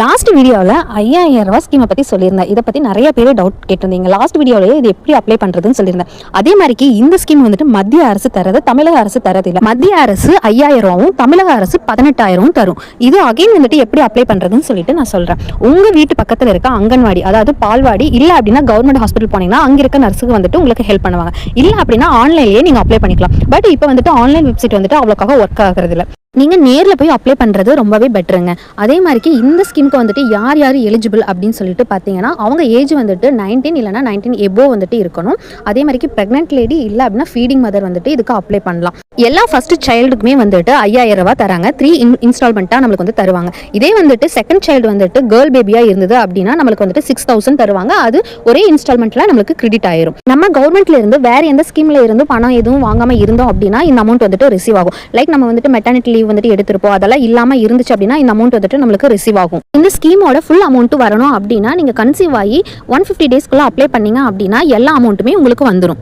Last வீடியோவில் ஐயாயிரம் ரூபாய் ஸ்கீமை பற்றி சொல்லியிருந்தேன். இதை பற்றி நிறைய பேர் டவுட் கேட்டிருந்தீங்க. லாஸ்ட் வீடியோவிலேயே இது எப்படி அப்ளை பண்ணுறதுன்னு சொல்லியிருந்தேன். அதே மாதிரிக்கு இந்த ஸ்கீம் வந்துட்டு மத்திய அரசு தரது தமிழக அரசு தரது இல்லை. மத்திய அரசு ஐயாயிரம் ரூபாவும் தமிழக அரசு பதினெட்டாயிரமும் தரும். இது அகைன் வந்துட்டு எப்படி அப்ளை பண்ணுறதுன்னு சொல்லிட்டு நான் சொல்கிறேன் உங்கள் வீட்டு பக்கத்தில் இருக்க அங்கன்வாடி அதாவது பால்வாடி இல்லை அப்படின்னா கவர்மெண்ட் ஹாஸ்பிட்டல் போனீங்கன்னா அங்கே இருக்க நர்ஸுக்கு வந்துட்டு உங்களுக்கு ஹெல்ப் பண்ணுவாங்க. இல்லை அப்படின்னா ஆன்லைன்லேயே நீங்கள் அப்ளை பண்ணிக்கலாம். பட் இப்போ வந்துட்டு ஆன்லைன் வெப்சைட் வந்துட்டு அவ்வளோக்காக ஒர்க் ஆகிறது இல்லை. நீங்கள் நேரில் போய் அப்ளை பண்ணுறது ரொம்பவே பெட்டருங்க அதே மாதிரிக்கு இந்த ஸ்கீமுக்கு வந்துட்டு யார் யார் எலிஜிபிள் அப்படின்னு சொல்லிட்டு பார்த்தீங்கன்னா அவங்க ஏஜ் வந்துட்டு நைன்டீன் இல்லைனா நைன்டீன் எபோ வந்துட்டு இருக்கணும். அதே மாதிரிக்கு ப்ரெக்னென்ட் லேடி இல்லை அப்படின்னா ஃபீடிங் மதர் வந்துட்டு இதுக்கு அப்ளை பண்ணலாம். எல்லா ஃபர்ஸ்ட் சைல்டுக்குமே வந்துட்டு ஐயாயிரம் ரூபாய் தராங்க. த்ரீ இன் இன்ஸ்டால்மெண்ட்டாக நம்மளுக்கு வந்து தருவாங்க. இதே வந்துட்டு செகண்ட் சைல்டு வந்துட்டு கேர்ள் பேபியாக இருந்தது அப்படின்னா நம்மளுக்கு வந்துட்டு சிக்ஸ் தௌசண்ட் தருவாங்க. அது ஒரே இன்ஸ்டால்மெண்ட்டில் நம்மளுக்கு கிரெடிட் ஆயிரும். நம்ம கவர்மெண்ட்ல இருந்து வேற எந்த ஸ்கீம்ல இருந்து பணம் எதுவும் வாங்காம இருந்தோம் அப்படின்னா இந்த அமௌண்ட் வந்துட்டு ரிசீவ் ஆகும். லைக் நம்ம வந்துட்டு மெட்டர்னிட்டி லீவ் வந்துட்டு எடுத்திருப்போம். அதெல்லாம் இல்லாம இருந்துச்சு அப்படின்னா இந்த அமௌண்ட் வந்துட்டு நம்மளுக்கு ரிசீவ் ஆகும். இந்த ஸ்கீமோட ஃபுல் அமௌண்ட் வரணும் அப்படின்னா நீங்க கன்சீவ் ஆகி ஒன் ஃபிஃப்டி டேஸ்க்குள்ள அப்ளை பண்ணீங்க அப்படின்னா எல்லா அமௌண்ட்டுமே உங்களுக்கு வந்துடும்